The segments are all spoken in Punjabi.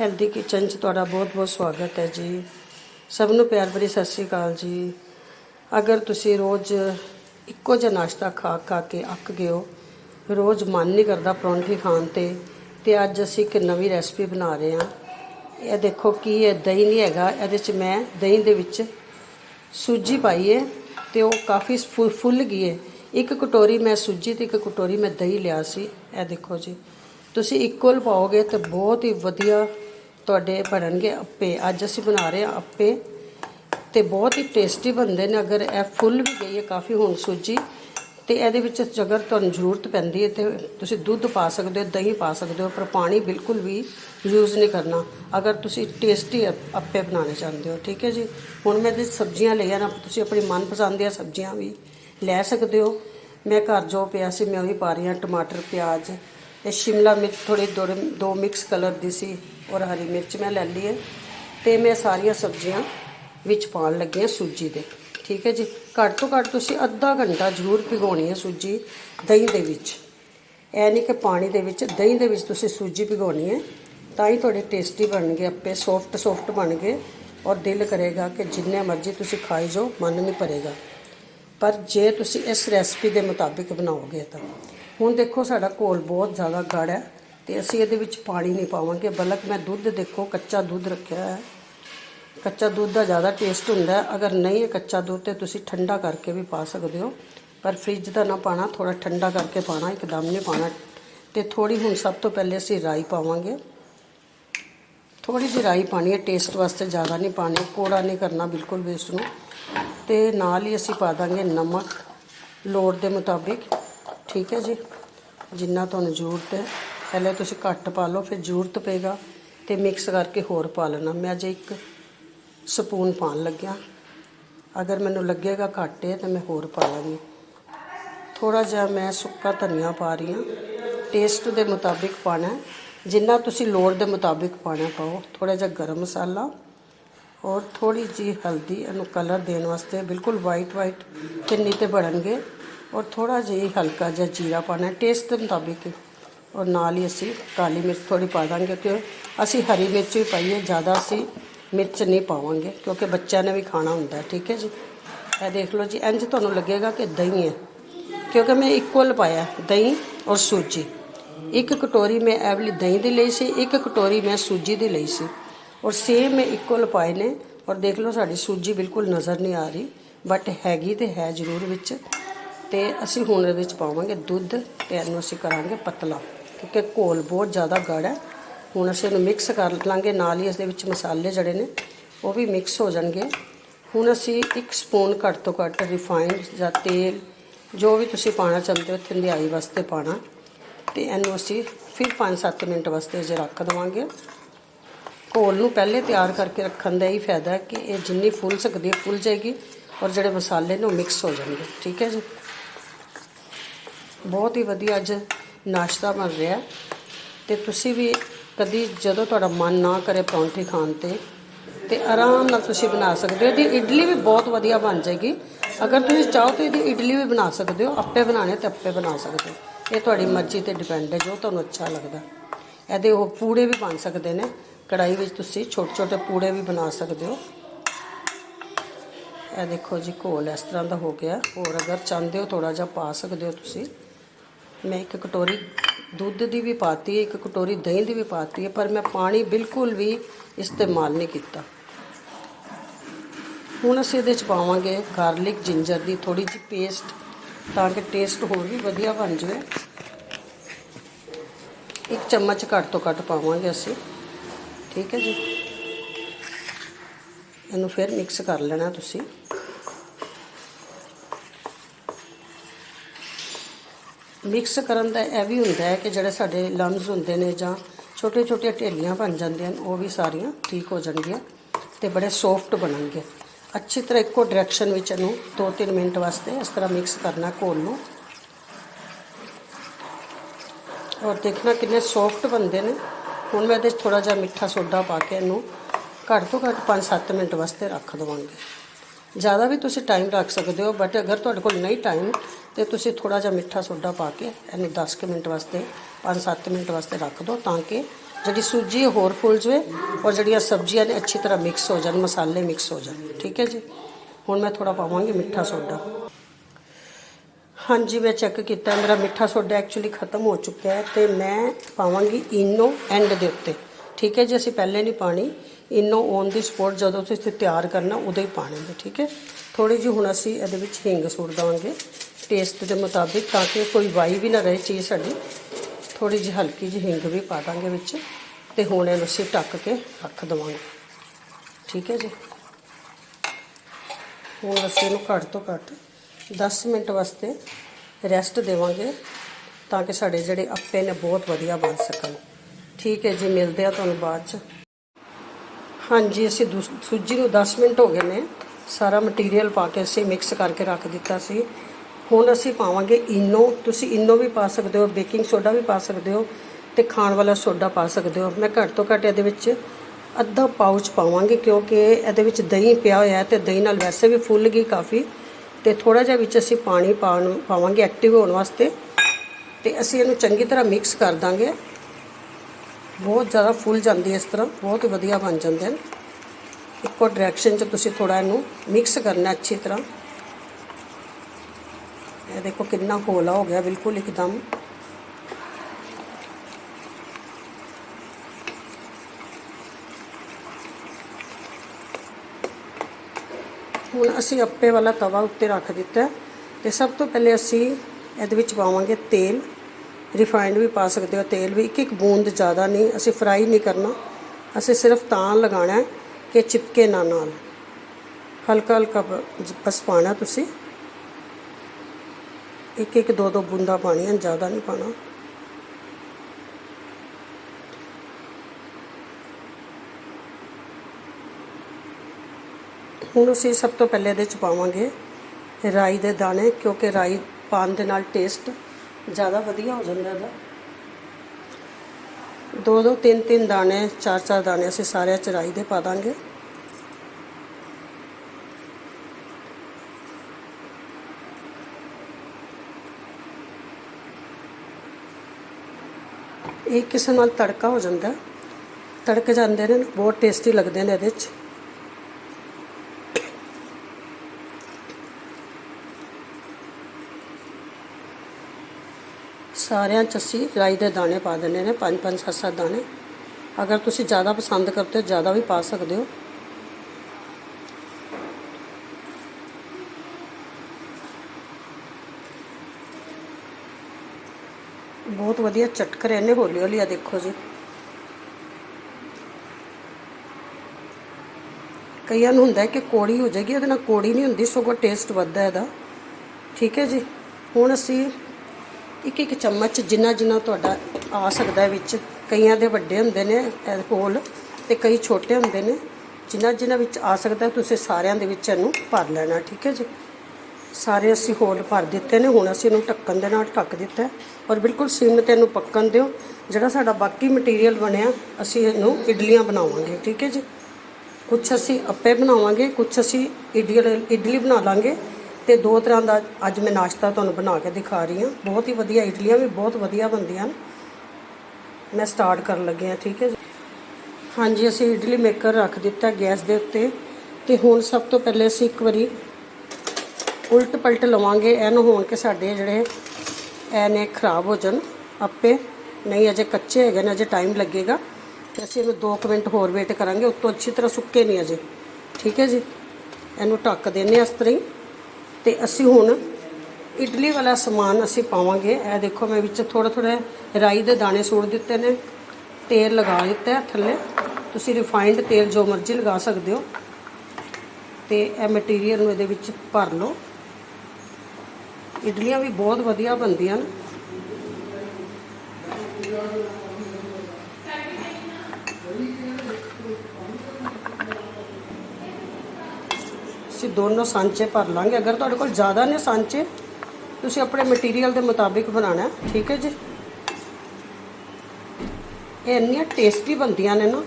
ਹੈਲਦੀ ਕਿਚਨ 'ਚ ਤੁਹਾਡਾ ਬਹੁਤ-ਬਹੁਤ ਸਵਾਗਤ ਹੈ ਜੀ। ਸਭ ਨੂੰ ਪਿਆਰ ਭਰੀ ਸਤਿ ਸ੍ਰੀ ਅਕਾਲ ਜੀ। ਅਗਰ ਤੁਸੀਂ ਰੋਜ਼ ਇੱਕੋ ਜਿਹਾ ਨਾਸ਼ਤਾ ਖਾ ਖਾ ਕੇ ਅੱਕ ਗਏ ਹੋ, ਰੋਜ਼ ਮਨ ਨਹੀਂ ਕਰਦਾ ਪਰੌਂਠੀ ਖਾਣ ਤੇ ਤੇ ਅੱਜ ਅਸੀਂ ਇੱਕ ਨਵੀਂ ਰੈਸਪੀ ਬਣਾ ਰਹੇ ਹਾਂ। ਇਹ ਦੇਖੋ ਕੀ ਹੈ, ਦਹੀਂ ਨਹੀਂ ਹੈਗਾ, ਇਹਦੇ 'ਚ ਮੈਂ ਦਹੀਂ ਦੇ ਵਿੱਚ ਸੂਜੀ ਪਾਈ ਹੈ ਤੇ ਉਹ ਕਾਫੀ ਫੁ- ਫੁੱਲ ਗਈ ਹੈ। ਇੱਕ ਕਟੋਰੀ ਮੈਂ ਸੂਜੀ ਤੇ ਇੱਕ ਕਟੋਰੀ ਮੈਂ ਦਹੀਂ ਲਿਆ ਸੀ। ਇਹ ਦੇਖੋ ਜੀ, ਤੁਸੀਂ ਇਕੁਅਲ ਪਾਓਗੇ ਤਾਂ ਬਹੁਤ ਹੀ ਵਧੀਆ ਤੁਹਾਡੇ ਬਣਨਗੇ ਅੱਪੇ ਅੱਜ ਅਸੀਂ ਬਣਾ ਰਹੇ ਹਾਂ ਅੱਪੇ ਤੇ ਬਹੁਤ ਹੀ ਟੇਸਟੀ ਬਣਦੇ ਨੇ। ਅਗਰ ਇਹ ਫੁੱਲ ਵੀ ਗਈ ਹੈ, ਕਾਫੀ ਹੁਣ ਸੂਜੀ। ਤੇ ਇਹਦੇ ਵਿੱਚ ਅਗਰ ਤੁਹਾਨੂੰ ਜ਼ਰੂਰਤ ਪੈਂਦੀ ਹੈ ਤੇ ਤੁਸੀਂ ਦੁੱਧ ਪਾ ਸਕਦੇ ਹੋ, ਦਹੀਂ ਪਾ ਸਕਦੇ ਹੋ, ਪਰ ਪਾਣੀ ਬਿਲਕੁਲ ਵੀ ਯੂਜ਼ ਨਹੀਂ ਕਰਨਾ। ਅਗਰ ਤੁਸੀਂ ਟੇਸਟੀ ਅੱਪੇ ਬਣਾਉਣੇ ਚਾਹੁੰਦੇ ਹੋ, ਠੀਕ ਹੈ ਜੀ? ਹੁਣ ਮੈਂ ਇਹਦੇ ਸਬਜ਼ੀਆਂ ਲਈਆਂ ਨਾ ਤੁਸੀਂ ਆਪਣੀ ਮਨਪਸੰਦ ਦੀਆਂ ਸਬਜ਼ੀਆਂ ਵੀ ਲੈ ਸਕਦੇ ਹੋ। ਮੈਂ ਘਰ ਜੋ ਪਿਆ ਸੀ, ਮੈਂ ਉਹੀ ਪਾ ਰਹੀ ਹਾਂ, ਟਮਾਟਰ, ਪਿਆਜ਼। ਤੇ ਸ਼ਿਮਲਾ ਮਿਰਚ ਥੋੜੀ ਦੋ ਦੋ ਮਿਕਸ ਕਲਰ ਦੀ ਸੀ। ਔਰ ਹਰੀ ਮਿਰਚ ਮੈਂ ਲੈ ਲਈ ਹੈ ਤੇ ਮੈਂ ਸਾਰੀਆਂ ਸਬਜ਼ੀਆਂ ਵਿੱਚ ਪਾਉਣ ਲੱਗੀ ਹਾਂ ਸੂਜੀ ਦੇ। ਠੀਕ ਹੈ ਜੀ? ਘੱਟ ਤੋਂ ਘੱਟ ਤੁਸੀਂ ਅੱਧਾ ਘੰਟਾ ਜ਼ਰੂਰ ਭਿਗਾਉਣੀ ਹੈ ਸੂਜੀ ਦਹੀਂ ਦੇ ਵਿੱਚ। ਇਹ ਨਹੀਂ ਕਿ ਪਾਣੀ ਦੇ ਵਿੱਚ, ਦਹੀਂ ਦੇ ਵਿੱਚ ਤੁਸੀਂ ਸੂਜੀ ਭਿਗਾਉਣੀ ਹੈ, ਤਾਂ ਹੀ ਤੁਹਾਡੇ ਟੇਸਟੀ ਬਣਨਗੇ ਆਪੇ, ਸੌਫਟ ਸੌਫਟ ਬਣਗੇ ਔਰ ਦਿਲ ਕਰੇਗਾ ਕਿ ਜਿੰਨੇ ਮਰਜ਼ੀ ਤੁਸੀਂ ਖਾਈ ਜਾਓ, ਮਨ ਨਹੀਂ ਭਰੇਗਾ। ਪਰ ਜੇ ਤੁਸੀਂ ਇਸ ਰੈਸਪੀ ਦੇ ਮੁਤਾਬਿਕ ਬਣਾਓਗੇ ਤਾਂ। ਹੁਣ ਦੇਖੋ, ਸਾਡਾ ਘੋਲ ਬਹੁਤ ਜ਼ਿਆਦਾ ਗਾੜਾ ਹੈ। ਤੇ ਅਸੀਂ ਇਹਦੇ ਵਿੱਚ ਪਾਣੀ ਨਹੀਂ ਪਾਵਾਂਗੇ। ਬਲਕ ਮੈਂ ਦੁੱਧ ਦੇਖੋ, ਕੱਚਾ ਦੁੱਧ ਰੱਖਿਆ ਹੈ। ਕੱਚਾ ਦੁੱਧ ਦਾ ਜ਼ਿਆਦਾ ਟੇਸਟ ਹੁੰਦਾ ਅਗਰ ਨਹੀਂ ਹੈ ਕੱਚਾ ਦੁੱਧ ਤੇ ਤੁਸੀਂ ਠੰਡਾ ਕਰਕੇ ਵੀ ਪਾ ਸਕਦੇ ਹੋ। ਪਰ ਫ੍ਰਿਜ ਦਾ ਨਾ ਪਾਣਾ ਥੋੜਾ ਠੰਡਾ ਕਰਕੇ ਪਾਣਾ, ਇੱਕਦਮ ਨਹੀਂ ਪਾਣਾ। ਤੇ ਥੋੜੀ ਹੁਣ ਸਭ ਤੋਂ ਪਹਿਲੇ ਅਸੀਂ ਰਾਈ ਪਾਵਾਂਗੇ। ਥੋੜੀ ਜਿਹੀ ਰਾਈ ਪਾਣੀ ਹੈ ਟੇਸਟ ਵਾਸਤੇ ਜ਼ਿਆਦਾ ਨਹੀਂ ਪਾਣੀ, ਕੋੜਾ ਨਹੀਂ ਕਰਨਾ ਬਿਲਕੁਲ ਵੀ ਇਸ ਨੂੰ ਤੇ ਨਾਲ ਹੀ ਅਸੀਂ ਪਾ ਦਾਂਗੇ ਨਮਕ, ਲੋੜ ਦੇ ਮੁਤਾਬਿਕ। ਠੀਕ ਹੈ ਜੀ? ਜਿੰਨਾ ਤੁਹਾਨੂੰ ਜ਼ਰੂਰਤ ਹੈ। ਪਹਿਲੇ ਤੁਸੀਂ ਘੱਟ ਪਾ ਲਓ, ਫਿਰ ਜ਼ਰੂਰਤ ਪਏਗਾ ਤੇ ਮਿਕਸ ਕਰਕੇ ਹੋਰ ਪਾ ਲੈਣਾ। ਮੈਂ ਅਜੇ ਇੱਕ ਸਪੂਨ ਪਾਣ ਲੱਗਿਆ। ਅਗਰ ਮੈਨੂੰ ਲੱਗੇਗਾ ਘੱਟ ਹੈ ਤਾਂ ਮੈਂ ਹੋਰ ਪਾ ਲਾਂਗੀ। ਥੋੜਾ ਜਿਹਾ ਮੈਂ ਸੁੱਕਾ ਧਨੀਆ ਪਾ ਰਹੀ ਹਾਂ। ਟੇਸਟ ਦੇ ਮੁਤਾਬਿਕ ਪਾਣਾ ਜਿੰਨਾ ਤੁਸੀਂ ਲੋੜ ਦੇ ਮੁਤਾਬਿਕ ਪਾਣਾ ਪਾਓ। ਥੋੜਾ ਜਿਹਾ ਗਰਮ ਮਸਾਲਾ ਔਰ ਥੋੜੀ ਜੀ ਹਲਦੀ, ਇਹਨੂੰ ਕਲਰ ਦੇਣ ਵਾਸਤੇ ਬਿਲਕੁਲ ਵਾਈਟ ਵਾਈਟ ਕਿੰਨੀ ਤੇ ਬਣਨਗੇ। ਔਰ ਥੋੜਾ ਜਿਹਾ ਹਲਕਾ ਜਿਹਾ ਜੀਰਾ ਪਾਣਾ ਟੇਸਟ ਦੇ ਮੁਤਾਬਿਕ ਔਰ ਨਾਲ ਹੀ ਅਸੀਂ ਕਾਲੀ ਮਿਰਚ ਥੋੜੀ ਪਾ ਦਾਂਗੇ ਕਿ ਅਸੀਂ ਹਰੀ ਮਿਰਚ ਵੀ ਪਾਈਏ, ਜ਼ਿਆਦਾ ਅਸੀਂ ਮਿਰਚ ਨਹੀਂ ਪਾਵਾਂਗੇ ਕਿਉਂਕਿ ਬੱਚਿਆਂ ਨੇ ਵੀ ਖਾਣਾ ਹੁੰਦਾ, ਠੀਕ ਹੈ ਜੀ? ਇਹ ਦੇਖ ਲਓ ਜੀ ਇੰਜ ਤੁਹਾਨੂੰ ਲੱਗੇਗਾ ਕਿ ਦਹੀਂ ਹੈ, ਕਿਉਂਕਿ ਮੈਂ ਇਕੁਅਲ ਪਾਇਆ, ਦਹੀਂ ਔਰ ਸੂਜੀ। ਇੱਕ ਕਟੋਰੀ ਮੈਂ ਇਹ ਵਾਲੀ ਦਹੀਂ ਦੀ ਲਈ ਸੀ, ਇੱਕ ਕਟੋਰੀ ਮੈਂ ਸੂਜੀ ਦੀ ਲਈ ਸੀ। ਔਰ ਸੇਮ ਮੈਂ ਇਕੁਅਲ ਪਾਏ ਨੇ, ਔਰ ਦੇਖ ਲਓ ਸਾਡੀ ਸੂਜੀ ਬਿਲਕੁਲ ਨਜ਼ਰ ਨਹੀਂ ਆ ਰਹੀ ਬਟ ਹੈਗੀ ਤੇ ਹੈ ਜ਼ਰੂਰ ਵਿੱਚ ਤੇ ਅਸੀਂ ਹੁਣ ਇਹਦੇ ਵਿੱਚ ਪਾਵਾਂਗੇ ਦੁੱਧ ਤੇ ਇਹਨੂੰ ਅਸੀਂ ਕਰਾਂਗੇ ਪਤਲਾ। ਕਿਉਂਕਿ ਘੋਲ ਬਹੁਤ ਜ਼ਿਆਦਾ ਗਾੜਾ ਹੈ। ਹੁਣ ਅਸੀਂ ਇਹਨੂੰ ਮਿਕਸ ਕਰ ਲਾਂਗੇ, ਨਾਲ ਹੀ ਇਸ ਦੇ ਵਿੱਚ ਮਸਾਲੇ ਜਿਹੜੇ ਨੇ, ਉਹ ਵੀ ਮਿਕਸ ਹੋ ਜਾਣਗੇ। ਹੁਣ ਅਸੀਂ ਇੱਕ ਸਪੂਨ ਘੱਟ ਤੋਂ ਘੱਟ ਰਿਫਾਈਨਡ ਜਾਂ ਤੇਲ, ਜੋ ਵੀ ਤੁਸੀਂ ਪਾਣਾ ਚਾਹੁੰਦੇ ਹੋ ਥਿੰਦਿਆਈ ਵਾਸਤੇ ਪਾਣਾ ਤੇ ਇਹਨੂੰ ਅਸੀਂ ਫਿਰ 5-7 ਮਿੰਟ ਵਾਸਤੇ ਜੇ ਰੱਖ ਦੇਵਾਂਗੇ। ਘੋਲ ਨੂੰ ਪਹਿਲੇ ਤਿਆਰ ਕਰਕੇ ਰੱਖਣ ਦਾ ਹੀ ਫਾਇਦਾ ਹੈ ਕਿ ਇਹ ਜਿੰਨੀ ਫੁੱਲ ਸਕਦੀ ਹੈ, ਫੁੱਲ ਜਾਏਗੀ ਔਰ ਜਿਹੜੇ ਮਸਾਲੇ ਨੇ ਉਹ ਮਿਕਸ ਹੋ ਜਾਣਗੇ। ਠੀਕ ਹੈ ਜੀ? ਬਹੁਤ ਹੀ ਵਧੀਆ ਅੱਜ ਨਾਸ਼ਤਾ ਬਣ ਰਿਹਾ ਹੈ। ਤੇ ਤੁਸੀਂ ਵੀ ਕਦੀ ਜਦੋਂ ਤੁਹਾਡਾ ਮਨ ਨਾ ਕਰੇ ਪਰੌਂਠੀ ਖਾਣ ਤੇ ਤੇ ਆਰਾਮ ਨਾਲ ਤੁਸੀਂ ਬਣਾ ਸਕਦੇ ਹੋ। ਇਹਦੀ ਇਡਲੀ ਵੀ ਬਹੁਤ ਵਧੀਆ ਬਣ ਜਾਏਗੀ। ਅਗਰ ਤੁਸੀਂ ਚਾਹੋ ਤਾਂ ਇਹਦੀ ਇਡਲੀ ਵੀ ਬਣਾ ਸਕਦੇ ਹੋ। ਆਪੇ ਬਣਾਣੇ ਤੇ ਆਪੇ ਬਣਾ ਸਕਦੇ ਹੋ। ਇਹ ਤੁਹਾਡੀ ਮਰਜ਼ੀ ਤੇ ਡਿਪੈਂਡ ਹੈ। ਜੋ ਤੁਹਾਨੂੰ ਅੱਛਾ ਲੱਗਦਾ। ਇਹਦੇ ਉਹ ਪੂੜੇ ਵੀ ਬਣ ਸਕਦੇ ਨੇ। ਕੜਾਈ ਵਿੱਚ ਤੁਸੀਂ ਛੋਟੇ ਛੋਟੇ ਪੂੜੇ ਵੀ ਬਣਾ ਸਕਦੇ ਹੋ। ਇਹ ਦੇਖੋ ਜੀ ਘੋਲ ਇਸ ਤਰ੍ਹਾਂ ਦਾ ਹੋ ਗਿਆ। ਹੋਰ ਅਗਰ ਚਾਹੁੰਦੇ ਹੋ ਥੋੜਾ ਜਿਹਾ ਪਾ ਸਕਦੇ ਹੋ ਤੁਸੀਂ। ਮੈਂ ਇੱਕ ਕਟੋਰੀ ਦੁੱਧ ਦੀ ਵੀ ਪਾਤੀ ਇੱਕ ਕਟੋਰੀ ਦਹੀਂ ਦੀ ਵੀ ਪਾਤੀ ਹੈ, ਪਰ ਮੈਂ ਪਾਣੀ ਬਿਲਕੁਲ ਵੀ ਇਸਤੇਮਾਲ ਨਹੀਂ ਕੀਤਾ। ਹੁਣ ਅਸੀਂ ਇਹਦੇ ਚ ਪਾਵਾਂਗੇ ਗਾਰਲਿਕ ਜਿੰਜਰ ਦੀ ਥੋੜੀ ਜਿਹੀ ਪੇਸਟ, ਤਾਂ ਕਿ ਟੇਸਟ ਹੋਰ ਵੀ ਵਧੀਆ ਬਣ ਜਾਵੇ। ਇੱਕ ਚਮਚ ਘੱਟ ਤੋਂ ਘੱਟ ਪਾਵਾਂਗੇ ਅਸੀਂ, ਠੀਕ ਹੈ ਜੀ। ਇਹਨੂੰ ਫਿਰ ਮਿਕਸ ਕਰ ਲੈਣਾ ਤੁਸੀਂ। ਮਿਕਸ ਕਰਨ ਦਾ ਇਹ ਵੀ ਹੁੰਦਾ ਹੈ ਕਿ ਜਿਹੜੇ ਸਾਡੇ ਲੰਮਸ ਹੁੰਦੇ ਨੇ ਜਾਂ ਛੋਟੇ ਛੋਟੇ ਢੇਲੀਆਂ ਬਣ ਜਾਂਦੀਆਂ ਨੇ, ਉਹ ਵੀ ਸਾਰੀਆਂ ਠੀਕ ਹੋ ਜਾਣਗੀਆਂ ਤੇ ਬੜੇ ਸੌਫਟ ਬਣਨਗੇ। ਅੱਛੀ ਤਰ੍ਹਾਂ ਇੱਕੋ ਡਾਇਰੈਕਸ਼ਨ ਵਿੱਚ ਇਹਨੂੰ 2-3 ਮਿੰਟ ਵਾਸਤੇ ਇਸ ਤਰ੍ਹਾਂ ਮਿਕਸ ਕਰਨਾ ਘੋਲ ਨੂੰ। ਔਰ ਦੇਖਣਾ ਕਿੰਨੇ ਸੌਫਟ ਬਣਦੇ ਨੇ। ਹੁਣ ਮੈਂ ਇਹਦੇ 'ਚ ਥੋੜਾ ਜਿਹਾ ਮਿੱਠਾ ਸੋਡਾ ਪਾ ਕੇ ਇਹਨੂੰ ਘੱਟ ਤੋਂ ਘੱਟ 5-7 ਮਿੰਟ ਵਾਸਤੇ ਰੱਖ ਦਵਾਂਗੇ। ਜ਼ਿਆਦਾ ਵੀ ਤੁਸੀਂ ਟਾਈਮ ਰੱਖ ਸਕਦੇ ਹੋ ਬਟ ਅਗਰ ਤੁਹਾਡੇ ਕੋਲ ਨਹੀਂ ਟਾਈਮ ਤੇ ਤੁਸੀਂ ਥੋੜਾ ਜਿਹਾ ਮਿੱਠਾ ਸੋਡਾ ਪਾ ਕੇ ਇਹਨੂੰ 10 ਕੁ ਮਿੰਟ ਵਾਸਤੇ 5-7 ਮਿੰਟ ਵਾਸਤੇ ਰੱਖ ਦਿਓ ਤਾਂ ਕਿ ਜਿਹੜੀ ਸੂਜੀ ਹੈ ਹੋਰ ਫੁੱਲ ਜਵੇ ਔਰ ਜਿਹੜੀਆਂ ਸਬਜ਼ੀਆਂ ਨੇ ਅੱਛੀ ਤਰ੍ਹਾਂ ਮਿਕਸ ਹੋ ਜਾਣ, ਮਸਾਲੇ ਮਿਕਸ ਹੋ ਜਾਣ। ਠੀਕ ਹੈ ਜੀ? ਹੁਣ ਮੈਂ ਥੋੜਾ ਪਾਵਾਂਗੀ ਮਿੱਠਾ ਸੋਡਾ। ਹਾਂਜੀ, ਮੈਂ ਚੈੱਕ ਕੀਤਾ, ਮੇਰਾ ਮਿੱਠਾ ਸੋਡਾ ਐਕਚੁਅਲੀ ਖਤਮ ਹੋ ਚੁੱਕਾ ਹੈ ਤੇ ਮੈਂ ਪਾਵਾਂਗੀ ਇਨੋ ਐਂਡ ਦੇ ਉੱਤੇ। ਠੀਕ ਹੈ ਜੀ? ਅਸੀਂ ਪਹਿਲੇ ਨਹੀਂ ਪਾਣੀ। ਇਨੋ ਔਨ ਦੀ ਸਪੋਟ ਜਦੋਂ ਤੁਸੀਂ ਤਿਆਰ ਕਰਨਾ, ਉਦੋਂ ਹੀ ਪਾਣੀ ਹੈ। ਠੀਕ ਹੈ? ਥੋੜੀ ਜਿਹੀ ਹੁਣ ਅਸੀਂ ਇਹਦੇ ਵਿੱਚ ਹਿੰਗ ਸੁੱਟ ਦੇਵਾਂਗੇ। ਟੇਸਟ ਦੇ ਮੁਤਾਬਿਕ ਤਾਂ ਕਿ ਕੋਈ ਵਾਈ ਵੀ ਨਾ ਰਹੇ ਚੀਜ਼ ਸਾਡੀ। ਥੋੜੀ ਜਿਹੀ ਹਲਕੀ ਜਿਹੀ ਹਿੰਗ ਵੀ ਪਾ ਦਾਂਗੇ ਵਿੱਚ ਤੇ ਹੁਣ ਇਹਨੂੰ ਅਸੀਂ ਢੱਕ ਕੇ ਰੱਖ ਦੇਵਾਂਗੇ। ਠੀਕ ਹੈ ਜੀ? ਹੁਣ ਅਸੀਂ ਇਹਨੂੰ ਘੱਟ ਤੋਂ ਘੱਟ 10 ਮਿੰਟ ਵਾਸਤੇ ਰੈਸਟ ਦੇਵਾਂਗੇ ਤਾਂ ਕਿ ਸਾਡੇ ਜਿਹੜੇ ਅੱਪੇ ਨੇ ਬਹੁਤ ਵਧੀਆ ਬਣ ਸਕਣ। ਠੀਕ ਹੈ ਜੀ, ਮਿਲਦੇ ਆ ਤੁਹਾਨੂੰ ਬਾਅਦ ਚ। ਹਾਂਜੀ, ਅਸੀਂ ਦੂਸ- ਸੂਜੀ ਨੂੰ 10 ਮਿੰਟ ਹੋ ਗਏ ਨੇ। ਸਾਰਾ ਮਟੀਰੀਅਲ ਪਾ ਕੇ ਅਸੀਂ ਮਿਕਸ ਕਰਕੇ ਰੱਖ ਦਿੱਤਾ ਸੀ। ਹੁਣ ਅਸੀਂ ਪਾਵਾਂਗੇ ਇਨੋ। ਤੁਸੀਂ ਇਨੋ ਵੀ ਪਾ ਸਕਦੇ ਹੋ, ਬੇਕਿੰਗ ਸੋਡਾ ਵੀ ਪਾ ਸਕਦੇ ਹੋ ਤੇ ਖਾਣ ਵਾਲਾ ਸੋਡਾ ਪਾ ਸਕਦੇ ਹੋ। ਮੈਂ ਘੱਟ ਤੋਂ ਘੱਟ ਇਹਦੇ ਵਿੱਚ ਅੱਧਾ ਪਾਊਚ ਪਾਵਾਂਗੇ ਕਿਉਂਕਿ ਇਹਦੇ ਵਿੱਚ ਦਹੀਂ ਪਿਆ ਹੋਇਆ ਹੈ ਤੇ ਦਹੀਂ ਨਾਲ ਵੈਸੇ ਵੀ ਫੁੱਲ ਗਈ ਕਾਫੀ ਤੇ ਥੋੜਾ ਜਿਹਾ ਵਿੱਚ ਅਸੀਂ ਪਾਣੀ ਪਾਉਣ, ਪਾਵਾਂਗੇ ਐਕਟਿਵ ਹੋਣ ਵਾਸਤੇ ਤੇ ਅਸੀਂ ਇਹਨੂੰ ਚੰਗੀ ਤਰ੍ਹਾਂ ਮਿਕਸ ਕਰ ਦਾਂਗੇ। ਬਹੁਤ ਜ਼ਿਆਦਾ ਫੁੱਲ ਜਾਂਦੀ ਹੈ ਇਸ ਤਰ੍ਹਾਂ, ਬਹੁਤ ਵਧੀਆ ਬਣ ਜਾਂਦੇ ਨੇ ਇੱਕੋ ਡਾਇਰੈਕਸ਼ਨ 'ਚ ਤੁਸੀਂ ਥੋੜਾ ਇਹਨੂੰ ਮਿਕਸ ਕਰਨਾ ਅੱਛੀ ਤਰ੍ਹਾਂ। ਇਹ ਦੇਖੋ ਕਿੰਨਾ ਹੋਲਾ ਹੋ ਗਿਆ ਬਿਲਕੁਲ ਇੱਕਦਮ ਹੁਣ ਅਸੀਂ ਅੱਪੇ ਵਾਲਾ ਤਵਾ ਉੱਤੇ ਰੱਖ ਦਿੱਤਾ ਹੈ ਤੇ ਸਭ ਤੋਂ ਪਹਿਲੇ ਅਸੀਂ ਇਹਦੇ ਵਿੱਚ ਪਾਵਾਂਗੇ ਤੇਲ। ਰਿਫਾਈਨਡ ਵੀ ਪਾ ਸਕਦੇ ਹੋ, ਤੇਲ ਵੀ। ਇੱਕ ਇੱਕ ਬੂੰਦ ਜ਼ਿਆਦਾ ਨਹੀਂ, ਅਸੀਂ ਫਰਾਈ ਨਹੀਂ ਕਰਨਾ। ਅਸੀਂ ਸਿਰਫ ਤਾਂ ਲਗਾਉਣਾ ਹੈ ਕਿ ਚਿਪਕੇ ਨਾ ਨਾਲ। ਹਲਕਾ ਹਲਕਾ ਬ- ਬਸ ਪਾਣਾ ਤੁਸੀਂ। ਇੱਕ ਇੱਕ ਦੋ ਦੋ ਬੂੰਦਾਂ ਪਾਣੀਆਂ ਜ਼ਿਆਦਾ ਨਹੀਂ ਪਾਣਾ ਹੁਣ ਅਸੀਂ ਸਭ ਤੋਂ ਪਹਿਲੇ ਇਹਦੇ ਚ ਪਾਵਾਂਗੇ ਰਾਈ ਦੇ ਦਾਣੇ, ਕਿਉਂਕਿ ਰਾਈ ਪਾਉਣ ਦੇ ਨਾਲ ਟੇਸਟ ਜ਼ਿਆਦਾ ਵਧੀਆ ਹੋ ਜਾਂਦਾ ਇਹਦਾ। ਦੋ ਦੋ, ਤਿੰਨ ਤਿੰਨ ਦਾਣੇ, ਚਾਰ ਚਾਰ ਦਾਣੇ ਅਸੀਂ ਸਾਰਿਆਂ ਚ ਰਾਈ ਦੇ ਪਾ ਦਾਂਗੇ। ਇਹ ਕਿਸੇ ਨਾਲ ਤੜਕਾ ਹੋ ਜਾਂਦਾ ਤੜਕ ਜਾਂਦੇ ਨੇ, ਬਹੁਤ ਟੇਸਟੀ ਲੱਗਦੇ ਨੇ ਇਹਦੇ 'ਚ। ਸਾਰਿਆਂ 'ਚ ਅਸੀਂ ਰਾਈ ਦੇ ਦਾਣੇ ਪਾ ਦਿੰਦੇ ਨੇ, ਪੰਜ ਪੰਜ ਸੱਤ ਸੱਤ ਦਾਣੇ। ਅਗਰ ਤੁਸੀਂ ਜ਼ਿਆਦਾ ਪਸੰਦ ਕਰਦੇ ਹੋ, ਜ਼ਿਆਦਾ ਵੀ ਪਾ ਸਕਦੇ ਹੋ। ਬਹੁਤ ਵਧੀਆ ਚਟਕ ਰਹੇ ਨੇ ਹੌਲੀ ਹੌਲੀ ਆ, ਦੇਖੋ ਜੀ। ਕਈਆਂ ਨੂੰ ਹੁੰਦਾ ਕਿ ਕੋੜੀ ਹੋ ਜਾਏਗੀ, ਉਹਦੇ ਨਾਲ ਕੋੜੀ ਨਹੀਂ ਹੁੰਦੀ, ਸਗੋਂ ਟੇਸਟ ਵੱਧਦਾ ਇਹਦਾ। ਠੀਕ ਹੈ ਜੀ? ਹੁਣ ਅਸੀਂ ਇੱਕ ਇੱਕ ਚਮਚ ਜਿੰਨਾ ਜਿੰਨਾ ਤੁਹਾਡਾ ਆ ਸਕਦਾ ਵਿੱਚ, ਕਈਆਂ ਦੇ ਵੱਡੇ ਹੁੰਦੇ ਨੇ, ਇਹ ਹੋਲ ਤੇ ਕਈ ਛੋਟੇ ਹੁੰਦੇ ਨੇ। ਜਿੰਨਾ ਜਿੰਨਾ ਵਿੱਚ ਆ ਸਕਦਾ, ਤੁਸੀਂ ਸਾਰਿਆਂ ਦੇ ਵਿੱਚ ਇਹਨੂੰ ਭਰ ਲੈਣਾ, ਠੀਕ ਹੈ ਜੀ? ਸਾਰੇ ਅਸੀਂ ਹੋਲ ਭਰ ਦਿੱਤੇ ਨੇ, ਹੁਣ ਅਸੀਂ ਇਹਨੂੰ ਢੱਕਣ ਦੇ ਨਾਲ ਢੱਕ ਦਿੱਤਾ ਔਰ ਬਿਲਕੁਲ ਸਿਮ ਤੇ ਇਹਨੂੰ ਪੱਕਣ ਦਿਓ। ਜਿਹੜਾ ਸਾਡਾ ਬਾਕੀ ਮਟੀਰੀਅਲ ਬਣਿਆ, ਅਸੀਂ ਇਹਨੂੰ ਇਡਲੀਆਂ ਬਣਾਵਾਂਗੇ, ਠੀਕ ਹੈ ਜੀ? ਕੁਝ ਅਸੀਂ ਅੱਪੇ ਬਣਾਵਾਂਗੇ ਕੁਝ ਅਸੀਂ ਇਡਲੀ ਇਡਲੀ ਬਣਾ ਲਾਂਗੇ ਤੇ ਦੋ ਤਰ੍ਹਾਂ ਦਾ ਅੱਜ ਮੈਂ ਨਾਸ਼ਤਾ ਤੁਹਾਨੂੰ ਬਣਾ ਕੇ ਦਿਖਾ ਰਹੀ ਹਾਂ। ਬਹੁਤ ਹੀ ਵਧੀਆ ਇਡਲੀਆਂ ਵੀ ਬਹੁਤ ਵਧੀਆ ਬਣਦੀਆਂ ਨੇ। ਮੈਂ ਸਟਾਰਟ ਕਰਨ ਲੱਗੇ ਹਾਂ, ਠੀਕ ਹੈ ਜੀ? ਹਾਂਜੀ, ਅਸੀਂ ਇਡਲੀ ਮੇਕਰ ਰੱਖ ਦਿੱਤਾ ਗੈਸ ਦੇ ਉੱਤੇ ਤੇ ਹੁਣ ਸਭ ਤੋਂ ਪਹਿਲੇ ਅਸੀਂ ਇੱਕ ਵਾਰੀ ਉਲਟ ਪਲਟ ਲਵਾਂਗੇ ਇਹਨੂੰ ਹੋਣ ਕਿ ਸਾਡੇ ਜਿਹੜੇ ਇਹ ਨੇ ਖਰਾਬ ਹੋ ਜਾਣ ਆਪੇ। ਨਹੀਂ, ਅਜੇ ਕੱਚੇ ਹੈਗੇ ਨੇ, ਅਜੇ ਟਾਈਮ ਲੱਗੇਗਾ। ਤੇ ਅਸੀਂ ਇਹਨੂੰ 2 ਮਿੰਟ ਹੋਰ ਵੇਟ ਕਰਾਂਗੇ, ਉੱਤੋਂ ਅੱਛੀ ਤਰ੍ਹਾਂ ਸੁੱਕੇ ਨਹੀਂ ਅਜੇ। ਠੀਕ ਹੈ ਜੀ? ਇਹਨੂੰ ਢੱਕ ਦਿੰਨੇ ਇਸ ਤਰ੍ਹਾਂ ਹੀ। ਤੇ ਅਸੀਂ ਹੁਣ ਇਡਲੀ ਵਾਲਾ ਸਮਾਨ ਅਸੀਂ ਪਾਵਾਂਗੇ। ਇਹ ਦੇਖੋ, ਮੈਂ ਵਿੱਚ ਥੋੜਾ ਥੋੜਾ ਰਾਈ ਦੇ ਦਾਣੇ ਸੁੱਟ ਦਿੱਤੇ ਨੇ। ਤੇਲ ਲਗਾ ਦਿੱਤਾ ਥੱਲੇ। ਤੁਸੀਂ ਰਿਫਾਈਨਡ ਤੇਲ ਜੋ ਮਰਜ਼ੀ ਲਗਾ ਸਕਦੇ ਹੋ। ਤੇ ਇਹ ਮਟੀਰੀਅਲ ਨੂੰ ਇਹਦੇ ਵਿੱਚ ਭਰ ਲਓ। ਇਡਲੀਆਂ ਵੀ ਬਹੁਤ ਵਧੀਆ ਬਣਦੀਆਂ ਨੇ। ਅਸੀਂ ਦੋਨੋਂ ਸਾਂਚੇ ਭਰ ਲਾਂਗੇ। ਅਗਰ ਤੁਹਾਡੇ ਕੋਲ ਜ਼ਿਆਦਾ ਨੇ ਸਾਂਚੇ, ਤੁਸੀਂ ਆਪਣੇ ਮਟੀਰੀਅਲ ਦੇ ਮੁਤਾਬਿਕ ਬਣਾਉਣਾ ਠੀਕ ਹੈ ਜੀ? ਇਹ ਇੰਨੀਆਂ ਟੇਸਟੀ ਬਣਦੀਆਂ ਨੇ ਨਾ।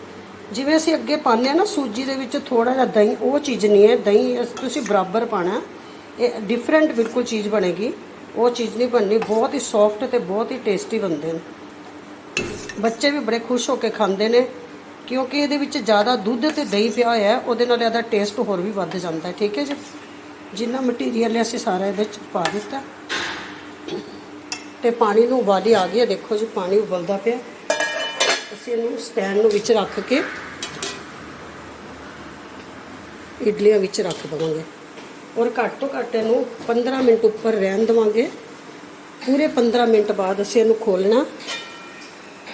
ਜਿਵੇਂ ਅਸੀਂ ਅੱਗੇ ਪਾਉਂਦੇ ਆ ਨਾ, ਸੂਜੀ ਦੇ ਵਿੱਚ ਥੋੜਾ ਜਿਹਾ ਦਹੀਂ, ਉਹ ਚੀਜ਼ ਨਹੀਂ ਹੈ। ਦਹੀਂ ਤੁਸੀਂ ਬਰਾਬਰ ਪਾਣਾ ਇਹ ਡਿਫਰੈਂਟ ਬਿਲਕੁਲ ਚੀਜ਼ ਬਣੇਗੀ। ਉਹ ਚੀਜ਼ ਨਹੀਂ ਬਣਨੀ, ਬਹੁਤ ਹੀ ਸੌਫਟ ਤੇ ਬਹੁਤ ਹੀ ਟੇਸਟੀ ਬਣਦੇ ਨੇ। ਬੱਚੇ ਵੀ ਬੜੇ ਖੁਸ਼ ਹੋ ਕੇ ਖਾਂਦੇ ਨੇ, ਕਿਉਂਕਿ ਇਹਦੇ ਵਿੱਚ ਜ਼ਿਆਦਾ ਦੁੱਧ ਤੇ ਦਹੀਂ ਪਿਆ ਹੋਇਆ ਹੈ, ਉਹਦੇ ਨਾਲ ਇਹਦਾ ਟੇਸਟ ਹੋਰ ਵੀ ਵੱਧ ਜਾਂਦਾ ਹੈ, ਠੀਕ ਹੈ ਜੀ? ਜਿੰਨਾ ਮਟੀਰੀਅਲ ਹੈ, ਅਸੀਂ ਸਾਰਾ ਇਹਦੇ ਵਿੱਚ ਪਾ ਦਿੱਤਾ। ਤੇ ਪਾਣੀ ਨੂੰ ਉਬਾਲੀ ਆ ਗਈ ਹੈ, ਦੇਖੋ ਜੀ, ਪਾਣੀ ਉਬਲਦਾ ਪਿਆ। ਅਸੀਂ ਇਹਨੂੰ ਸਟੈਂਡ ਨੂੰ ਵਿੱਚ ਰੱਖ ਕੇ, ਇਡਲੀਆਂ ਵਿੱਚ ਰੱਖ ਦਵਾਂਗੇ। ਔਰ ਘੱਟ ਤੋਂ ਘੱਟ ਇਹਨੂੰ 15 ਮਿੰਟ ਉੱਪਰ ਰਹਿਣ ਦਵਾਂਗੇ। ਪੂਰੇ 15 ਮਿੰਟ ਬਾਅਦ ਅਸੀਂ ਇਹਨੂੰ ਖੋਲਣਾ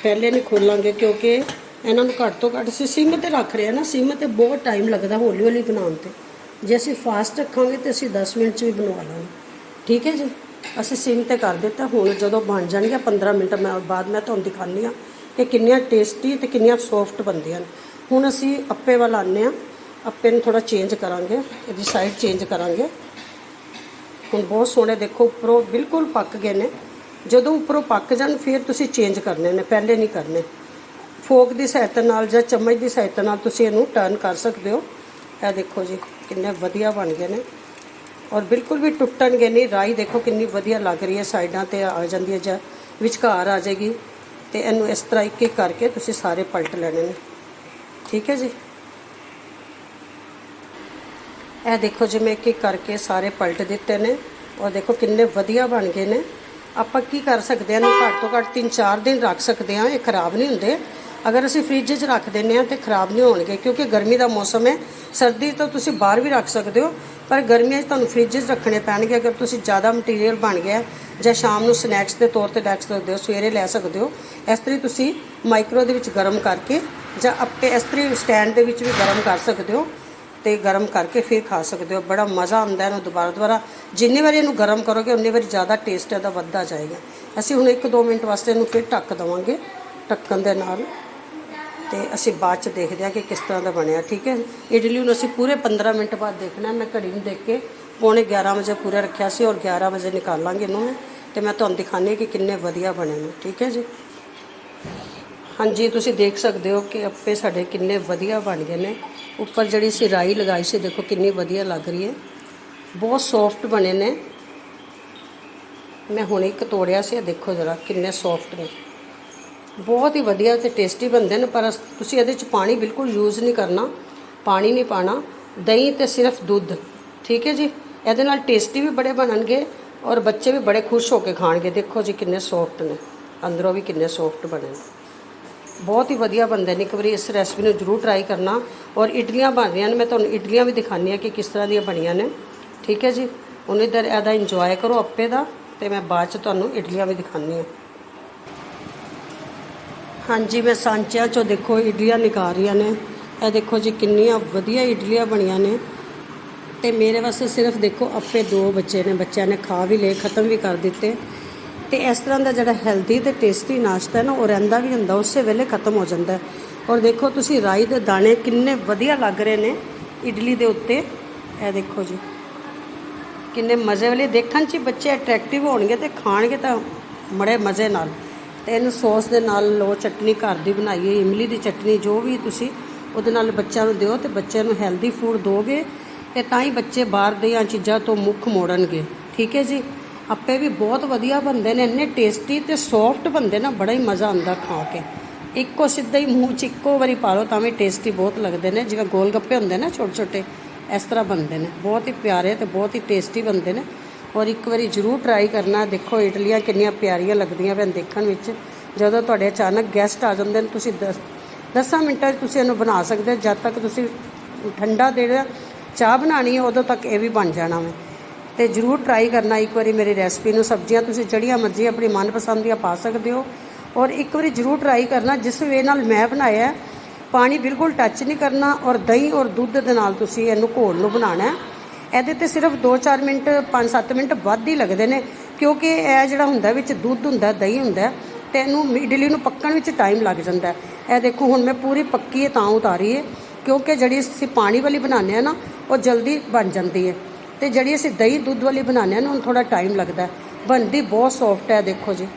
ਪਹਿਲੇ ਨਹੀਂ ਖੋਲਾਂਗੇ ਕਿਉਂਕਿ ਇਹਨਾਂ ਨੂੰ ਘੱਟ ਤੋਂ ਘੱਟ ਅਸੀਂ ਸਿਮ ਤੇ ਰੱਖ ਰਹੇ ਹਾਂ ਨਾ। ਸਿਮ ਤੇ ਬਹੁਤ ਟਾਈਮ ਲੱਗਦਾ ਹੌਲੀ ਹੌਲੀ ਬਣਾਉਣ ਤੇ। ਜੇ ਅਸੀਂ ਫਾਸਟ ਰੱਖਾਂਗੇ ਤੇ ਅਸੀਂ 10 ਮਿੰਟ 'ਚ ਵੀ ਬਣਵਾ ਲਾਂਗੇ। ਠੀਕ ਹੈ ਜੀ? ਅਸੀਂ ਸਿਮ ਤੇ ਕਰ ਦਿੱਤਾ। ਹੁਣ ਜਦੋਂ ਬਣ ਜਾਣਗੇ 15 ਮਿੰਟ ਮੈਂ ਬਾਅਦ ਮੈਂ ਤੁਹਾਨੂੰ ਦਿਖਾਉਂਦੀ ਹਾਂ ਕਿ ਕਿੰਨੀਆਂ ਟੇਸਟੀ ਤੇ ਕਿੰਨੀਆਂ ਸੌਫਟ ਬਣਦੀਆਂ ਨੇ। ਹੁਣ ਅਸੀਂ ਅੱਪੇ ਵੱਲ ਆਉਂਦੇ ਹਾਂ। ਆਪੇ ਨੂੰ ਥੋੜਾ ਚੇਂਜ ਕਰਾਂਗੇ, ਇਹਦੀ ਸਾਈਡ ਚੇਂਜ ਕਰਾਂਗੇ। ਹੁਣ ਬਹੁਤ ਸੋਹਣੇ ਦੇਖੋ, ਉੱਪਰੋਂ ਬਿਲਕੁਲ ਪੱਕ ਗਏ ਨੇ। ਜਦੋਂ ਉੱਪਰੋਂ ਪੱਕ ਜਾਣ, ਫਿਰ ਤੁਸੀਂ ਚੇਂਜ ਕਰਨੇ ਨੇ, ਪਹਿਲੇ ਨਹੀਂ ਕਰਨੇ। ਫੋਕ ਦੀ ਸਹਾਇਤਾ ਨਾਲ ਜਾਂ ਚਮਚ ਦੀ ਸਹਾਇਤਾ ਨਾਲ ਤੁਸੀਂ ਇਹਨੂੰ ਟਰਨ ਕਰ ਸਕਦੇ ਹੋ। ਇਹ ਦੇਖੋ ਜੀ, ਕਿੰਨੇ ਵਧੀਆ ਬਣ ਗਏ ਨੇ। ਔਰ ਬਿਲਕੁਲ ਵੀ ਟੁੱਟਣਗੇ ਨਹੀਂ ਰਾਈ ਦੇਖੋ ਕਿੰਨੀ ਵਧੀਆ ਲੱਗ ਰਹੀ ਹੈ, ਸਾਈਡਾਂ ਤੇ ਆ ਜਾਂਦੀ ਹੈ ਜਾਂ ਵਿਚਕਾਰ ਆ ਜਾਏਗੀ। ਤੇ ਇਹਨੂੰ ਇਸ ਤਰ੍ਹਾਂ ਇੱਕ ਇੱਕ ਕਰਕੇ ਤੁਸੀਂ ਸਾਰੇ ਪਲਟ ਲੈਣੇ ਨੇ। ਠੀਕ ਹੈ ਜੀ? ਇਹ ਦੇਖੋ ਜਿਵੇਂ ਇੱਕ ਇੱਕ ਕਰਕੇ ਸਾਰੇ ਪਲਟ ਦਿੱਤੇ ਨੇ। ਔਰ ਦੇਖੋ ਕਿੰਨੇ ਵਧੀਆ ਬਣ ਗਏ ਨੇ। ਆਪਾਂ ਕੀ ਕਰ ਸਕਦੇ ਹਾਂ, ਇਹਨੂੰ ਘੱਟ ਤੋਂ ਘੱਟ 3-4 ਦਿਨ ਰੱਖ ਸਕਦੇ ਹਾਂ, ਇਹ ਖਰਾਬ ਨਹੀਂ ਹੁੰਦੇ। ਅਗਰ ਅਸੀਂ ਫ੍ਰਿਜ 'ਚ ਰੱਖ ਦਿੰਨੇ ਆ ਤੇ ਖਰਾਬ ਨਹੀਂ ਹੋਣਗੇ, ਕਿਉਂਕਿ ਗਰਮੀ ਦਾ ਮੌਸਮ ਹੈ। ਸਰਦੀ ਤਾਂ ਤੁਸੀਂ ਬਾਹਰ ਵੀ ਰੱਖ ਸਕਦੇ ਹੋ, ਪਰ ਗਰਮੀਆਂ 'ਚ ਤੁਹਾਨੂੰ ਫ੍ਰਿਜ 'ਚ ਰੱਖਣੇ ਪੈਣਗੇ। ਅਗਰ ਤੁਸੀਂ ਜ਼ਿਆਦਾ ਮਟੀਰੀਅਲ ਬਣ ਗਿਆ ਜਾਂ ਸ਼ਾਮ ਨੂੰ ਸਨੈਕਸ ਦੇ ਤੌਰ ਤੇ ਰੱਖ ਸਕਦੇ ਹੋ, ਸਵੇਰੇ ਲੈ ਸਕਦੇ ਹੋ, ਇਸ ਤਰ੍ਹਾਂ ਤੁਸੀਂ ਮਾਈਕਰੋ ਦੇ ਵਿੱਚ ਗਰਮ ਕਰਕੇ ਜਾਂ ਆਪਣੇ ਇਸ ਤਰ੍ਹਾਂ ਸਟੈਂਡ ਦੇ ਵਿੱਚ ਵੀ ਗਰਮ ਕਰ ਸਕਦੇ ਹੋ। ਤੇ ਗਰਮ ਕਰਕੇ ਫਿਰ ਖਾ ਸਕਦੇ ਹੋ। ਬੜਾ ਮਜ਼ਾ ਆਉਂਦਾ ਇਹਨੂੰ ਦੁਬਾਰਾ ਦੁਬਾਰਾ। ਜਿੰਨੀ ਵਾਰੀ ਇਹਨੂੰ ਗਰਮ ਕਰੋਗੇ, ਉਨੀ ਵਾਰੀ ਜ਼ਿਆਦਾ ਟੇਸਟ ਇਹਦਾ ਵੱਧਦਾ ਜਾਏਗਾ। ਅਸੀਂ ਹੁਣ 1-2 ਮਿੰਟ ਵਾਸਤੇ ਇਹਨੂੰ ਫਿਰ ਢੱਕ ਦਵਾਂਗੇ, ਢੱਕਣ ਦੇ ਨਾਲ। ਤੇ ਅਸੀਂ ਬਾਅਦ ਚ ਦੇਖਦੇ ਹਾਂ ਕਿ ਕਿਸ ਤਰ੍ਹਾਂ ਦਾ ਬਣਿਆ, ਠੀਕ ਹੈ? ਇਡਲੀ ਨੂੰ ਅਸੀਂ ਪੂਰੇ 15 ਮਿੰਟ ਬਾਅਦ ਦੇਖਣਾ ਮੈਂ ਘੜੀ ਨੂੰ ਦੇਖ ਕੇ ਪੌਣੇ 11 ਵਜੇ ਪੂਰਾ ਰੱਖਿਆ ਸੀ ਔਰ 11 ਵਜੇ ਨਿਕਾਲਾਂਗੇ ਇਹਨੂੰ ਮੈਂ। ਤੇ ਮੈਂ ਤੁਹਾਨੂੰ ਦਿਖਾਣੀ ਕਿ ਕਿੰਨੇ ਵਧੀਆ ਬਣੇ ਨੇ, ਠੀਕ ਹੈ ਜੀ? ਹਾਂਜੀ, ਤੁਸੀਂ ਦੇਖ ਸਕਦੇ ਹੋ ਕਿ ਅੱਪੇ ਸਾਡੇ ਕਿੰਨੇ ਵਧੀਆ ਬਣ ਗਏ ਨੇ। ਉੱਪਰ ਜਿਹੜੀ ਸੀ ਰਾਈ ਲਗਾਈ ਸੀ, ਦੇਖੋ ਕਿੰਨੀ ਵਧੀਆ ਲੱਗ ਰਹੀ ਹੈ। ਬਹੁਤ ਸੌਫਟ ਬਣੇ ਨੇ। ਮੈਂ ਹੁਣ ਇੱਕ ਤੋੜਿਆ ਸੀ, ਇਹ ਦੇਖੋ ਜਰਾ ਕਿੰਨੇ ਸੌਫਟ ਨੇ। ਬਹੁਤ ਹੀ ਵਧੀਆ ਤੇ ਟੇਸਟੀ ਬਣਦੇ ਨੇ, ਪਰ ਤੁਸੀਂ ਇਹਦੇ ਚ ਪਾਣੀ ਬਿਲਕੁਲ ਯੂਜ਼ ਨਹੀਂ ਕਰਨਾ, ਪਾਣੀ ਨਹੀਂ ਪਾਣਾ। ਦਹੀਂ ਤੇ ਸਿਰਫ ਦੁੱਧ, ਠੀਕ ਹੈ ਜੀ? ਇਹਦੇ ਨਾਲ ਟੇਸਟੀ ਵੀ ਬੜੇ ਬਣਨਗੇ ਔਰ ਬੱਚੇ ਵੀ ਬੜੇ ਖੁਸ਼ ਹੋ ਕੇ ਖਾਣਗੇ। ਦੇਖੋ ਜੀ ਕਿੰਨੇ ਸੌਫਟ ਨੇ। ਅੰਦਰੋਂ ਵੀ ਕਿੰਨੇ ਸੌਫਟ ਬਣੇ ਨੇ। ਬਹੁਤ ਹੀ ਵਧੀਆ ਬਣਦੇ ਨੇ। ਇੱਕ ਵਾਰੀ ਇਸ ਰੈਸਪੀ ਨੂੰ ਜਰੂਰ ਟਰਾਈ ਕਰਨਾ। ਔਰ ਇਡਲੀਆਂ ਬਣ ਰਹੀਆਂ ਨੇ। ਮੈਂ ਤੁਹਾਨੂੰ ਇਡਲੀਆਂ ਵੀ ਦਿਖਾਉਂਦੀ ਹਾਂ ਕਿ ਕਿਸ ਤਰ੍ਹਾਂ ਦੀਆਂ ਬਣੀਆਂ ਨੇ। ਠੀਕ ਹੈ ਜੀ? ਹੁਣ ਇਧਰ ਇਹਦਾ ਇੰਜੋਏ ਕਰੋ ਅੱਪੇ ਦਾ। ਤੇ ਮੈਂ ਬਾਅਦ ਚ ਤੁਹਾਨੂੰ ਇਡਲੀਆਂ ਵੀ ਦਿਖਾਉਂਦੀ ਹਾਂ। ਹਾਂਜੀ, ਮੈਂ ਸਾਂਚਿਆਂ ਚੋਂ ਦੇਖੋ ਇਡਲੀਆਂ ਨਿਕਾਲ ਰਹੀਆਂ ਨੇ। ਇਹ ਦੇਖੋ ਜੀ, ਕਿੰਨੀਆਂ ਵਧੀਆ ਇਡਲੀਆਂ ਬਣੀਆਂ ਨੇ। ਤੇ ਮੇਰੇ ਵਾਸਤੇ ਸਿਰਫ ਦੇਖੋ ਅੱਪੇ ਦੋ ਬੱਚੇ ਨੇ। ਬੱਚਿਆਂ ਨੇ ਖਾ ਵੀ ਲਏ, ਖਤਮ ਵੀ ਕਰ ਦਿੱਤੇ। ਤੇ ਇਸ ਤਰ੍ਹਾਂ ਦਾ ਜਿਹੜਾ ਹੈਲਦੀ ਤੇ ਟੇਸਟੀ ਨਾਸ਼ਤਾ ਹੈ ਨਾ, ਉਹ ਰਹਿੰਦਾ ਵੀ ਹੁੰਦਾ, ਉਸੇ ਵੇਲੇ ਖਤਮ ਹੋ ਜਾਂਦਾ ਔਰ ਦੇਖੋ, ਤੁਸੀਂ ਰਾਈ ਦੇ ਦਾਣੇ ਕਿੰਨੇ ਵਧੀਆ ਲੱਗ ਰਹੇ ਨੇ ਇਡਲੀ ਦੇ ਉੱਤੇ। ਇਹ ਦੇਖੋ ਜੀ, ਕਿੰਨੇ ਮਜ਼ੇ ਵਾਲੇ। ਦੇਖਣ 'ਚ ਬੱਚੇ ਅਟਰੈਕਟਿਵ ਹੋਣਗੇ ਤੇ ਖਾਣਗੇ ਤਾਂ ਬੜੇ ਮਜ਼ੇ ਨਾਲ। ਤੇ ਇਹਨੂੰ ਸੌਸ ਦੇ ਨਾਲ ਲੋ ਚਟਨੀ ਘਰ ਦੀ ਬਣਾਈ ਹੋਈ ਇਮਲੀ ਦੀ ਚਟਨੀ, ਜੋ ਵੀ ਤੁਸੀਂ ਉਹਦੇ ਨਾਲ ਬੱਚਿਆਂ ਨੂੰ ਦਿਓ ਤੇ ਬੱਚਿਆਂ ਨੂੰ ਹੈਲਦੀ ਫੂਡ ਦੋਗੇ ਤੇ ਤਾਂ ਹੀ ਬੱਚੇ ਬਾਹਰ ਦੀਆਂ ਚੀਜ਼ਾਂ ਤੋਂ ਮੁੱਖ ਮੋੜਨਗੇ। ਠੀਕ ਹੈ ਜੀ? ਆਪੇ ਵੀ ਬਹੁਤ ਵਧੀਆ ਬਣਦੇ ਨੇ, ਇੰਨੇ ਟੇਸਟੀ ਤੇ ਸੌਫਟ ਬਣਦੇ ਨਾ, ਬੜਾ ਹੀ ਮਜ਼ਾ ਆਉਂਦਾ ਖਾ ਕੇ। ਇੱਕੋ ਸਿੱਧਾ ਹੀ ਮੂੰਹ 'ਚ ਇੱਕੋ ਵਾਰੀ ਪਾ ਲਓ, ਤਾਂ ਵੀ ਟੇਸਟੀ ਬਹੁਤ ਲੱਗਦੇ ਨੇ। ਜਿਵੇਂ ਗੋਲ ਗੱਪੇ ਹੁੰਦੇ ਨੇ ਛੋਟੇ ਛੋਟੇ ਇਸ ਤਰ੍ਹਾਂ ਬਣਦੇ ਨੇ। ਬਹੁਤ ਹੀ ਪਿਆਰੇ ਤੇ ਬਹੁਤ ਹੀ ਟੇਸਟੀ ਬਣਦੇ ਨੇ। ਔਰ ਇੱਕ ਵਾਰੀ ਜ਼ਰੂਰ ਟਰਾਈ ਕਰਨਾ। ਦੇਖੋ ਇਡਲੀਆਂ ਕਿੰਨੀਆਂ ਪਿਆਰੀਆਂ ਲੱਗਦੀਆਂ ਪੈਣ ਦੇਖਣ ਵਿੱਚ। ਜਦੋਂ ਤੁਹਾਡੇ ਅਚਾਨਕ ਗੈਸਟ ਆ ਜਾਂਦੇ ਨੇ, ਤੁਸੀਂ 10 10 ਮਿੰਟਾਂ 'ਚ ਤੁਸੀਂ ਇਹਨੂੰ ਬਣਾ ਸਕਦੇ ਹੋ। ਜਦ ਤੱਕ ਤੁਸੀਂ ਠੰਡਾ ਦੇ ਚਾਹ ਬਣਾਣੀ ਉਦੋਂ ਤੱਕ ਇਹ ਵੀ ਬਣ ਜਾਣਾ ਵਾ। ਤੇ ਜਰੂਰ ਟਰਾਈ ਕਰਨਾ ਇੱਕ ਵਾਰੀ ਮੇਰੀ ਰੈਸਪੀ ਨੂੰ। ਸਬਜ਼ੀਆਂ ਤੁਸੀਂ ਜਿਹੜੀਆਂ ਮਰਜ਼ੀ ਆਪਣੀ ਮਨਪਸੰਦ ਦੀਆਂ ਪਾ ਸਕਦੇ ਹੋ। ਔਰ ਇੱਕ ਵਾਰੀ ਜਰੂਰ ਟਰਾਈ ਕਰਨਾ, ਜਿਸ ਵੇ ਨਾਲ ਮੈਂ ਬਣਾਇਆ ਪਾਣੀ ਬਿਲਕੁਲ ਟੱਚ ਨਹੀਂ ਕਰਨਾ ਔਰ ਦਹੀਂ ਔਰ ਦੁੱਧ ਦੇ ਨਾਲ ਤੁਸੀਂ ਇਹਨੂੰ ਘੋਲ ਨੂੰ ਬਣਾਉਣਾ ਇਹਦੇ ਤੇ ਸਿਰਫ 2-4 ਮਿੰਟ 5-7 ਮਿੰਟ ਵੱਧ ਹੀ ਲੱਗਦੇ ਨੇ, ਕਿਉਂਕਿ ਇਹ ਜਿਹੜਾ ਹੁੰਦਾ ਵਿੱਚ ਦੁੱਧ ਹੁੰਦਾ, ਦਹੀਂ ਹੁੰਦਾ ਤੇ ਇਹਨੂੰ ਇਡਲੀ ਨੂੰ ਪੱਕਣ ਵਿੱਚ ਟਾਈਮ ਲੱਗ ਜਾਂਦਾ ਇਹ ਦੇਖੋ, ਹੁਣ ਮੈਂ ਪੂਰੀ ਪੱਕੀ ਹੈ ਤਾਂ ਉਤਾਰੀ ਹੈ, ਕਿਉਂਕਿ ਜਿਹੜੀ ਅਸੀਂ ਪਾਣੀ ਵਾਲੀ ਬਣਾਉਂਦੇ ਆ ਨਾ, ਉਹ ਜਲਦੀ ਬਣ ਜਾਂਦੀ ਹੈ। ਤੇ ਜਿਹੜੀ ਅਸੀਂ ਦਹੀਂ ਦੁੱਧ ਵਾਲੀ ਬਣਾਉਂਦੇ ਹਾਂ ਨਾ ਉਹਨੂੰ ਥੋੜਾ ਟਾਈਮ ਲੱਗਦਾ ਬਣਦੀ ਬਹੁਤ ਸੌਫਟ ਹੈ, ਦੇਖੋ ਜੀ।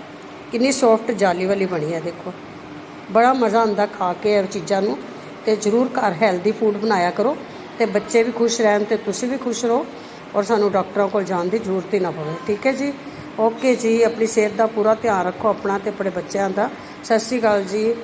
ਕਿੰਨੀ ਸੌਫਟ ਜਾਲੀ ਵਾਲੀ ਬਣੀ ਹੈ, ਦੇਖੋ। ਬੜਾ ਮਜ਼ਾ ਆਉਂਦਾ ਖਾ ਕੇ ਇਹ ਚੀਜ਼ਾਂ ਨੂੰ। ਤੇ ਜਰੂਰ ਘਰ ਹੈਲਦੀ ਫੂਡ ਬਣਾਇਆ ਕਰੋ। ਤੇ ਬੱਚੇ ਵੀ ਖੁਸ਼ ਰਹਿਣ ਤੇ ਤੁਸੀਂ ਵੀ ਖੁਸ਼ ਰਹੋ। ਔਰ ਸਾਨੂੰ ਡਾਕਟਰਾਂ ਕੋਲ ਜਾਣ ਦੀ ਜ਼ਰੂਰਤ ਹੀ ਨਾ ਪਵੇ, ਠੀਕ ਹੈ ਜੀ? ਓਕੇ ਜੀ, ਆਪਣੀ ਸਿਹਤ ਦਾ ਪੂਰਾ ਧਿਆਨ ਰੱਖੋ ਆਪਣਾ ਤੇ ਆਪਣੇ ਬੱਚਿਆਂ ਦਾ। ਸਤਿ ਸ਼੍ਰੀ ਅਕਾਲ ਜੀ।